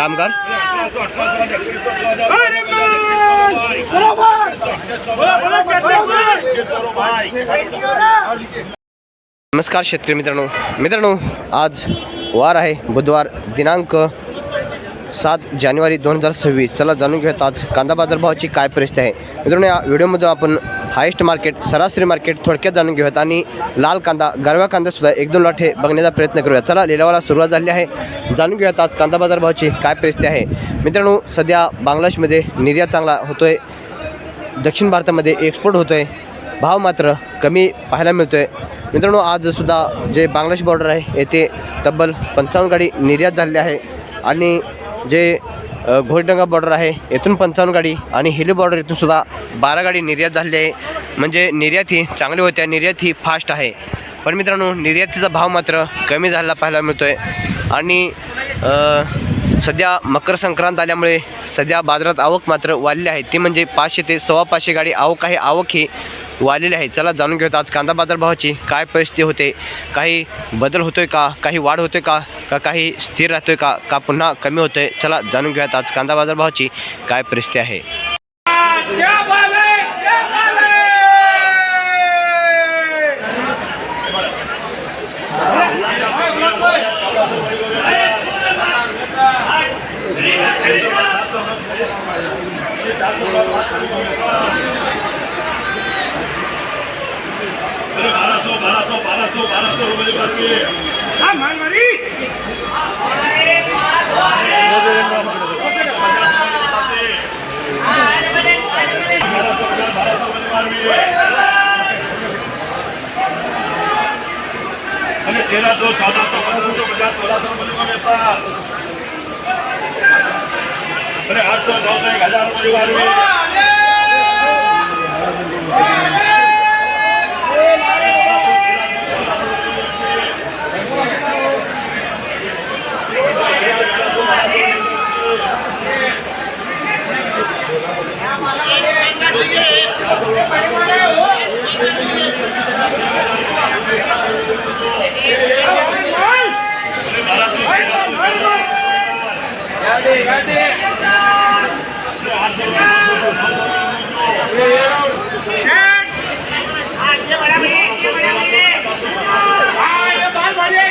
कामगार? नमस्कार शेतकरी मित्रांनो. मित्रांनो आज वार आहे. बुधवार दिनांक सात जानेवारी दोन हजार सव्वीस. चला जाणून घेऊयात आज कांदा बाजारभावाची काय परिस्थिती आहे. मित्रांनो या व्हिडिओमध्ये आपण हायेस्ट मार्केट सरासरी मार्केट थोडक्यात जाणून घेऊयात आणि लाल कांदा गरवा कांदासुद्धा एक दोन लाठे बघण्याचा प्रयत्न करूया चला लिलावाला सुरुवात झाली आहे. जाणून घेऊयात आज कांदा बाजारभावाची काय परिस्थिती आहे. मित्रांनो सध्या बांगलादेशमध्ये निर्यात चांगला होतोय. दक्षिण भारतामध्ये एक्सपोर्ट होतो आहे भाव मात्र कमी पाहायला मिळतो आहे मित्रांनो आजसुद्धा जे बांगलादेश बॉर्डर आहे येथे तब्बल पंचावन्न गाडी निर्यात झालेली आहे. आणि जे घोडडंगा बॉर्डर आहे. येथून पंचावन्न गाडी आणि हिली बॉर्डर येथून सुद्धा बारा गाडी निर्यात झालेली आहे. म्हणजे निर्यात ही चांगली होत्या निर्यात ही फास्ट आहे. पण मित्रांनो निर्यातीचा भाव मात्र कमी झालेला पाहायला मिळतो आहे आणि सध्या मकर संक्रांत आल्यामुळे सध्या बाजारात आवक मात्र वाढली आहे. ती म्हणजे पाचशे ते सव्वा पाचशे गाडी आवक आहे. आवक ही वाढलेली आहे चला जाणून घेऊयात आज कांदा बाजार भावाची काय परिस्थिती होते काही बदल होतोय का काही वाढ होतोय का का काही स्थिर राहतोय का का पुन्हा कमी होतोय? चला जाणून घेऊयात आज कांदा बाजार भावाची काय परिस्थिती आहे. બારસો બારસો બારસો રૂપિયા બાકી. હા માર મારી. અને તેરા તો સાદા તો પંદરસો પચાસ સોળાસો આઠસો નવસો એક હજાર પરિવાર हाँ, ये बाल बढ़िया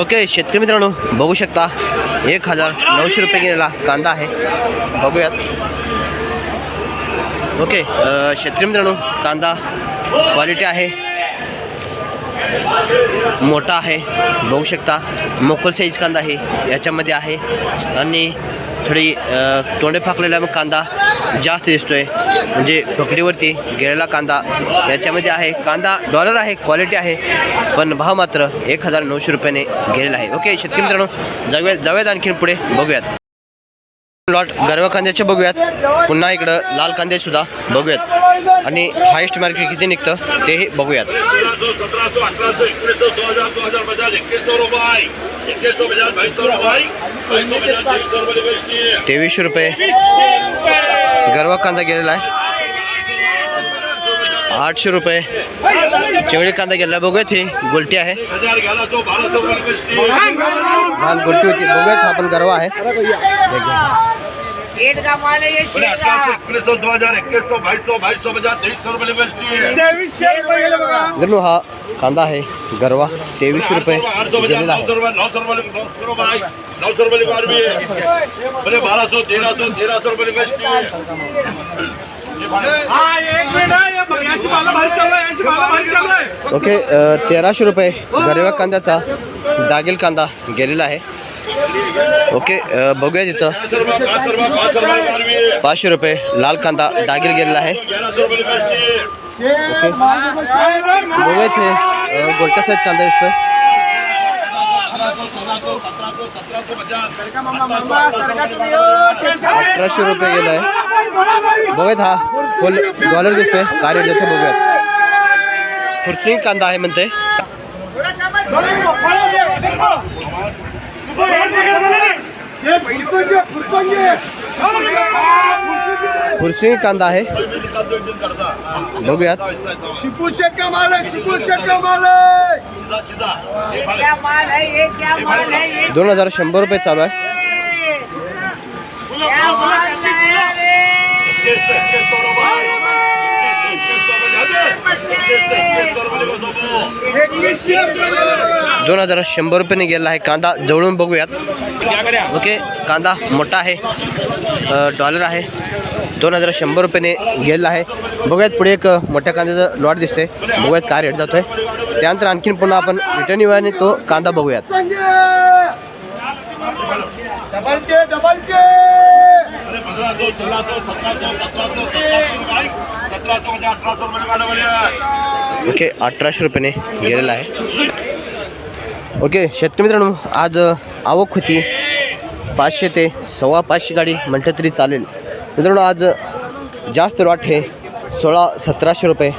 ओके शेतकरी मित्रांनो बघू शकता एक हजार नऊशे रुपये गेलेला कांदा आहे. बघूयात. ओके शेतकरी मित्रांनो कांदा क्वालिटी आहे. मोठा आहे. बघू शकता मोकल साईज कांदा आहे याच्यामध्ये आहे. आणि थोडी तोंडे फाकलेला मग कांदा जास्त दिसतोय. म्हणजे पकडीवरती गेलेला कांदा याच्यामध्ये आहे. कांदा डॉलर आहे क्वालिटी आहे पण भाव मात्र एक हजार नऊशे रुपयाने गेलेला आहे. ओके शेतकरी मित्रांनो जाऊयात जाऊयात आणखीन पुढे बघूयात. लॉट गरवा कांद्याचे बघूयात. पुन्हा इकडं लाल कांदे सुद्धा बघूयात. आणि हायेस्ट मार्केट किती निघतं तेही बघूयात. तेवीसशे रुपये. गरवा कांदा गेलेला आहे. आठशे रुपये. चिवळी कांदा गेला बघूयात ही गोलटी आहे. लहान गोलटी होती. बघूयात हा पण गरवा आहे. पेट का माल है ये बोले शेर अठारह सौ का इक्कीस सौ दो हजार इक्कीस सौ बाईस सौ बाईस सौ पचास तेईस सौ रुपये बेचती है मित्रांनो हा कांदा आहे गरवा तेवीसशे रुपये आठ सौ पचास गेलेला नौ सौ आहे रुपये नौ सौ रुपये नौ सौ रुपये नौ सौ रुपये बार भी बोले बारह सौ तेरह सौ तेरह सौ रुपये बेचती है एक मिनट. ये यांची माला भारी चालू आहे यांची माला भारी चालू आहे. ओके तेराशे रुपये गरव्या कांद्याचा दागेल कांदा गेलेला आहे. ओके बघूया तिथं पाचशे रुपये लाल कांदा दागेल गेलेला आहे है। बघूया अ, गोलटा साईज कांदा दिसतोय अठराशे रुपये गेला आहे बघूयात हा। फुल डॉलर दिसतोय काय रेट देते बघूयात फुरसिंग कांदा आहे म्हणते फुरसिंग कांदा आहे. बघूयात. क्या माल है ये क्या माल है ये दोन हजार शंभर रुपये चालू आहे. क्या माल है रे दोन हजार शंभर रुपयाने गेला आहे कांदा जवळून बघूयात ओके कांदा मोठा आहे डॉलर आहे दोन हजार शंभर रुपयाने गेलेला आहे बघूयात पुढे एक मोठ्या कांद्याचं लॉट दिसते बघूयात काय रेट जातोय त्यानंतर आणखीन पुन्हा आपण रिटर्न येऊ आणि तो कांदा बघूयात डबल ओके अठराशे रुपयाने गेलेला आहे. ओके शेतकरी मित्रांनो आज आवक होती. पाचशे ते सव्वा पाचशे गाडी म्हटलं तरी चालेल. मित्रांनो आज जास्त लॉट हे सोळा सतराशे रुपये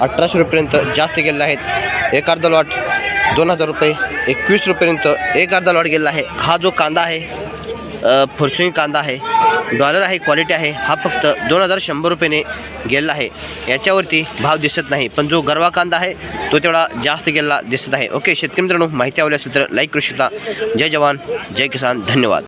अठराशे रुपयेपर्यंत जास्त गेलेले आहेत. एक अर्धा लॉट दोन हजार रुपये एकवीस रुपयेपर्यंत एक अर्धा लॉट गेलेला आहे. हा जो कांदा आहे फुरसुई कांदा आहे. डॉलर आहे क्वालिटी आहे. हा फक्त दोन हजार शंभर रुपयाने गेलेला आहे. याच्यावरती भाव दिसत नाही पण जो गरवा कांदा आहे तो तेवढा जास्त गेलेला दिसत आहे. ओके शेतकरी मित्रांनो माहिती आवडली असेल तर लाईक करू शकता. जय जवान जय किसान धन्यवाद.